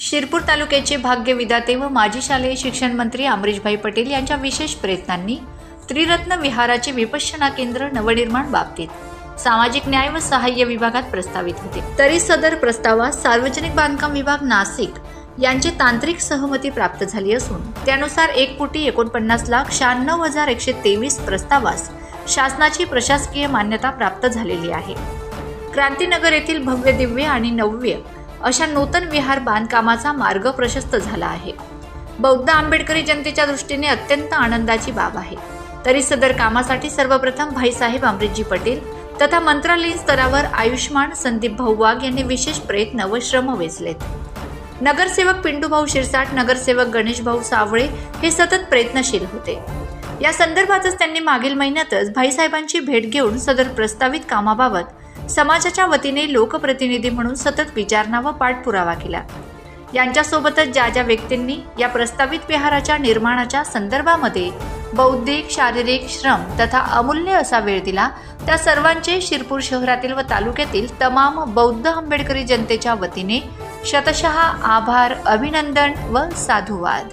शिरपूर तालुक्याचे भाग्य विधाते व माजी शालेय शिक्षण मंत्री अमरीशभाई पटेल यांच्या विशेष प्रयत्नांनी त्रिरत्न विहाराचे विपश्यना केंद्र नवनिर्माण बाबतीत सामाजिक न्याय व सहाय्य विभागात प्रस्तावित होते. तरी सदर प्रस्तावास सार्वजनिक बांधकाम विभाग नाशिक यांची तांत्रिक सहमती प्राप्त झाली असून त्यानुसार एक कोटी एकोणपन्नास लाख शहाण्णव हजार एकशे तेवीस प्रस्तावास शासनाची प्रशासकीय मान्यता प्राप्त झालेली आहे. क्रांतीनगर येथील भव्य दिव्य आणि नव्य अशा नूतन विहार बांधकामाचा मार्ग प्रशस्त झाला आहे. बौद्ध आंबेडकरी जनतेच्या दृष्टीने अत्यंत आनंदाची बाब आहे. तरी सदर कामासाठी सर्वप्रथम भाईसाहेब अमृतजी पटेल तथा मंत्रालयीन स्तरावर आयुष्मान संदीप भाऊ वाघ यांनी विशेष प्रयत्न व श्रम वेचलेत. नगरसेवक पिंडूभाऊ शिरसाट नगरसेवक गणेशभाऊ सावळे हे सतत प्रयत्नशील होते. या संदर्भातच त्यांनी मागील महिन्यातच भाईसाहेबांची भेट घेऊन सदर प्रस्तावित कामाबाबत समाजाच्या वतीने लोकप्रतिनिधी म्हणून सतत विचारणा व पाठपुरावा केला. यांच्यासोबतच ज्या ज्या व्यक्तींनी या प्रस्तावित विहाराच्या निर्माणाच्या संदर्भामध्ये बौद्धिक शारीरिक श्रम तथा अमूल्य असा वेळ दिला त्या सर्वांचे शिरपूर शहरातील व तालुक्यातील तमाम बौद्ध आंबेडकरी जनतेच्या वतीने शतशः आभार अभिनंदन व साधुवाद.